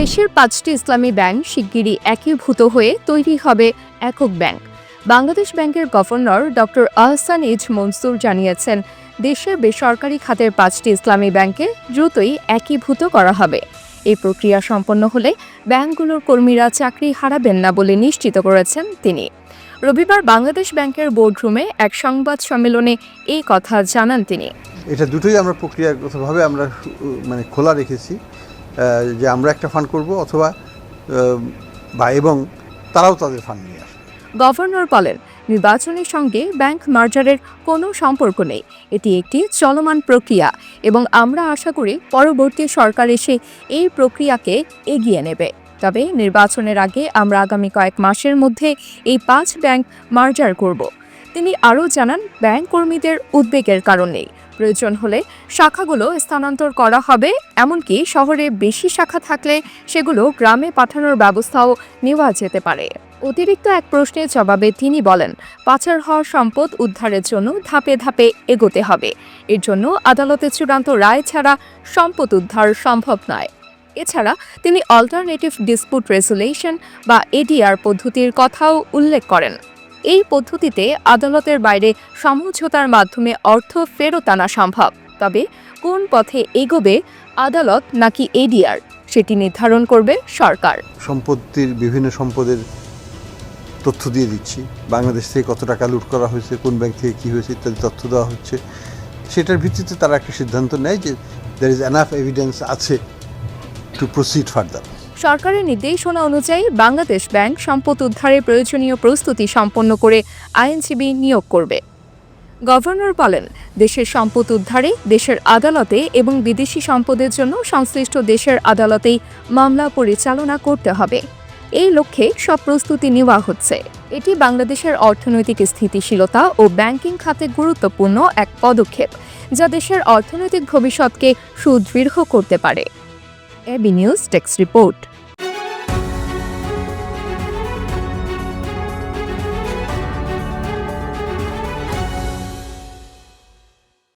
দেশের পাঁচটি ইসলামী ব্যাংক শিগগিরই একীভূত হয়ে তৈরি হবে একক ব্যাংক। বাংলাদেশ ব্যাংকের governor doctor Ahsan is Mansur জানিয়েছেন, দেশের বেসরকারি খাতের পাঁচটি ইসলামী ব্যাংকে দ্রুতই একীভূত করা হবে। এই প্রক্রিয়া সম্পন্ন হলে ব্যাংকগুলোর কর্মীরা চাকরি হারাবেন না বলে নিশ্চিত করেছেন তিনি। রবিবার বাংলাদেশ ব্যাংকের বোর্ডরুমে এক সংবাদ সম্মেলনে এই কথা জানান তিনি। এটা দুটোই আমরা প্রক্রিয়াগতভাবে আমরা মানে খোলা রেখেছি। যে আমরা একটা ফান্ড করব অথবা বা এবং তারাও তাদের ফান্ড নিয়ে আসবে। গভর্নর বলেন, নির্বাচনের সঙ্গে ব্যাংক মার্জারের কোনো সম্পর্ক নেই। এটি একটি চলমান প্রক্রিয়া এবং আমরা আশা করি পরবর্তী সরকার এসে এই প্রক্রিয়াকে এগিয়ে নেবে। তবে নির্বাচনের আগে আমরা আগামী কয়েক মাসের মধ্যে এই পাঁচ ব্যাংক মার্জার করব। তিনি আরও জানান ব্যাংক কর্মীদের উদ্বেগের কারণ নেই। প্রয়োজন হলে শাখাগুলো স্থানান্তর করা হবে। এমনকি শহরে বেশি শাখা থাকলে সেগুলো গ্রামে পাঠানোর ব্যবস্থাও নেওয়া যেতে পারে। অতিরিক্ত এক প্রশ্নের জবাবে তিনি বলেন, পাচার হওয়া সম্পদ উদ্ধারের জন্য ধাপে ধাপে এগোতে হবে। এর জন্য আদালতে চূড়ান্ত রায় ছাড়া সম্পদ উদ্ধার সম্ভব নয়। এছাড়া তিনি অল্টারনেটিভ ডিসপুট রেজুলেশন বা এডিআর পদ্ধতির কথাও উল্লেখ করেন। এই পদ্ধতিতে আদালতের বাইরে সমঝোতার মাধ্যমে অর্থ ফেরত আনা সম্ভব। তবে কোন পথে এগোবে আদালত নাকি এডিআর, সেটি নির্ধারণ করবে সরকার। সম্পত্তির বিভিন্ন সম্পদের তথ্য দিয়ে দিচ্ছি। বাংলাদেশ থেকে কত টাকা লুট করা হয়েছে, কোন ব্যাংক থেকে কী হয়েছে ইত্যাদি তথ্য দেওয়া হচ্ছে। সেটার ভিত্তিতে তারা একটা সিদ্ধান্ত নেয় যে দ্যার ইজ এনাফ এভিডেন্স আছে টু প্রসিড ফার্দার সরকারের নির্দেশনা অনুযায়ী বাংলাদেশ ব্যাংক সম্পদ উদ্ধারের প্রয়োজনীয় প্রস্তুতি সম্পন্ন করে আইনজীবী নিয়োগ করবে। গভর্নর বলেন, দেশের সম্পদ উদ্ধারে দেশের আদালতে এবং বিদেশি সম্পদের জন্য সংশ্লিষ্ট দেশের আদালতেই মামলা পরিচালনা করতে হবে। এই লক্ষ্যে সব প্রস্তুতি নেওয়া হচ্ছে। এটি বাংলাদেশের অর্থনৈতিক স্থিতিশীলতা ও ব্যাংকিং খাতে গুরুত্বপূর্ণ এক পদক্ষেপ, যা দেশের অর্থনৈতিক ভবিষ্যৎকে সুদৃঢ় করতে পারে। AB news text report